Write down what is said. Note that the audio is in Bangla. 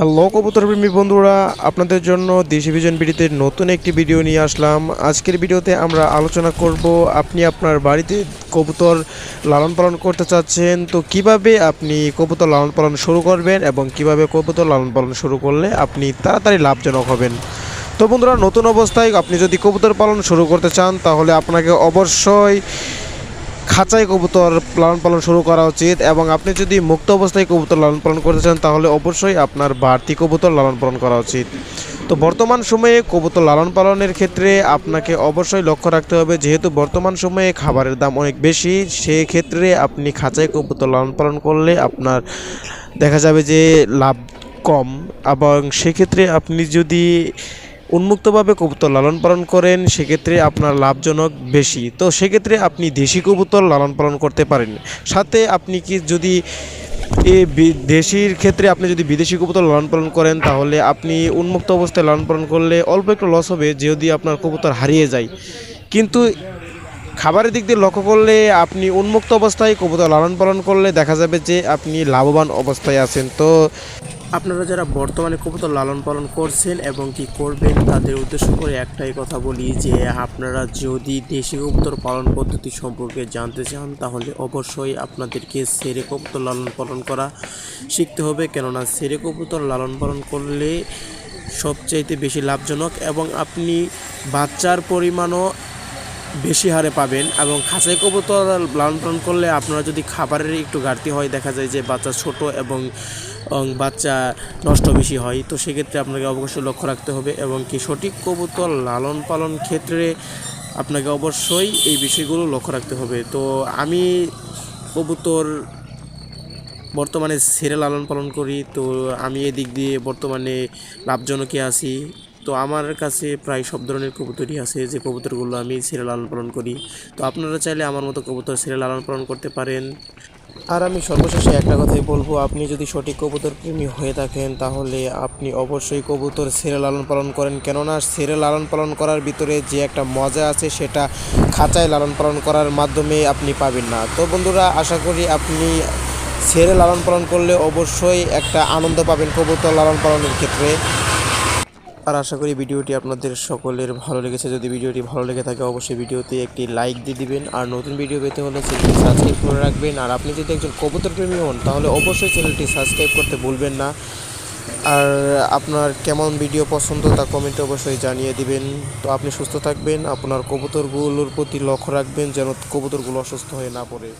হ্যালো কবুতর প্রেমী বন্ধুরা, আপনাদের জন্য দেশি ভিজন বিডিতে নতুন একটি ভিডিও নিয়ে আসলাম। আজকের ভিডিওতে আমরা আলোচনা করব, আপনি আপনার বাড়িতে কবুতর লালন পালন করতে চাচ্ছেন, তো কীভাবে আপনি কবুতর লালন পালন শুরু করবেন এবং কীভাবে কবুতর লালন পালন শুরু করলে আপনি তাড়াতাড়ি লাভজনক হবেন? তো বন্ধুরা, নতুন অবস্থায় আপনি যদি কবুতর পালন শুরু করতে চান, তাহলে আপনাকে অবশ্যই খাঁচায় কবুতর লালন পালন শুরু করা উচিত এবং আপনি যদি মুক্ত অবস্থায় কবুতর লালন পালন করতে চান, তাহলে অবশ্যই আপনার বাড়তি কবুতর লালন পালন করা উচিত। তো বর্তমান সময়ে কবুতর লালন পালনের ক্ষেত্রে আপনাকে অবশ্যই লক্ষ্য রাখতে হবে, যেহেতু বর্তমান সময়ে খাবারের দাম অনেক বেশি, সেক্ষেত্রে আপনি খাঁচায় কবুতর লালন পালন করলে আপনার দেখা যাবে যে লাভ কম এবং সেক্ষেত্রে আপনি যদি উন্মুক্তভাবে কবুতর লালন পালন করেন, সেক্ষেত্রে আপনার লাভজনক বেশি। তো সেক্ষেত্রে আপনি দেশি কবুতর লালন পালন করতে পারেন। সাথে আপনি কি যদি এ দেশির ক্ষেত্রে আপনি যদি বিদেশি কবুতর লালন পালন করেন, তাহলে আপনি উন্মুক্ত অবস্থায় লালন পালন করলে অল্প একটু লস হবে যদি আপনার কবুতর হারিয়ে যায়। কিন্তু খাবারের দিক দিয়ে লক্ষ্য করলে আপনি উন্মুক্ত অবস্থায় কবুতর লালন পালন করলে দেখা যাবে যে আপনি লাভবান অবস্থায় আছেন। তো আপনারা যারা বর্তমানে কবুতর লালন পালন করছেন এবং কি করবেন, তাদের উদ্দেশ্য করে একটাই কথা বলি যে, আপনারা যদি দেশি কবুতর পালন পদ্ধতি সম্পর্কে জানতে চান, তাহলে অবশ্যই আপনাদেরকে সেরে কবুতর লালন পালন করা শিখতে হবে। কেননা, সেরে কবুতর লালন পালন করলে সবচাইতে বেশি লাভজনক এবং আপনি বাচ্চার পরিমাণও বেশি হারে পাবেন এবং খাঁচাই কবুতর লালন পালন করলে আপনারা যদি খাবারের একটু ঘাটতি হয়, দেখা যায় যে বাচ্চা ছোট এবং বাচ্চা নষ্ট বেশি হয়, তো সেক্ষেত্রে আপনাকে অবশ্যই লক্ষ্য রাখতে হবে এবং কি সঠিক কবুতর লালন পালন ক্ষেত্রে আপনাকে অবশ্যই এই বিষয়গুলো লক্ষ্য রাখতে হবে। তো আমি কবুতর বর্তমানে ছেড়ে লালন পালন করি, তো আমি এদিক দিয়ে বর্তমানে লাভজনকই আছি। তো আমার কাছে প্রায় সব ধরনের কবুতরই আছে যে কবুতরগুলো আমি ছেড়ে লালন পালন করি। তো আপনারা চাইলে আমার মতো কবুতর ছেড়ে লালন পালন করতে পারেন। আর আমি সর্বশেষে একটা কথাই বলব, আপনি যদি সঠিক কবুতর প্রেমী হয়ে থাকেন, তাহলে আপনি অবশ্যই কবুতর ছেড়ে লালন পালন করেন। কেননা ছেড়ে লালন পালন করার ভিতরে যে একটা মজা আছে, সেটা খাঁচায় লালন পালন করার মাধ্যমে আপনি পাবেন না। তো বন্ধুরা, আশা করি আপনি ছেড়ে লালন পালন করলে অবশ্যই একটা আনন্দ পাবেন কবুতর লালন পালনের ক্ষেত্রে। আর আশা করি ভিডিওটি আপনাদের সকলের ভালো লেগেছে। যদি ভিডিওটি ভালো লেগে থাকে, অবশ্যই ভিডিওতে একটি লাইক দিয়ে দিবেন। আর নতুন ভিডিও পেতে হলে চ্যানেলটি সাবস্ক্রাইব করে রাখবেন। আর আপনি যদি একজন কবুতর প্রেমী হন, তাহলে অবশ্যই চ্যানেলটি সাবস্ক্রাইব করতে ভুলবেন না। আর আপনার কেমন ভিডিও পছন্দ, তা কমেন্টে অবশ্যই জানিয়ে দিবেন। তো আপনি সুস্থ থাকবেন। আপনার কবুতরগুলোর প্রতি লক্ষ্য রাখবেন, যেন কবুতরগুলো অসুস্থ হয়ে না পড়ে।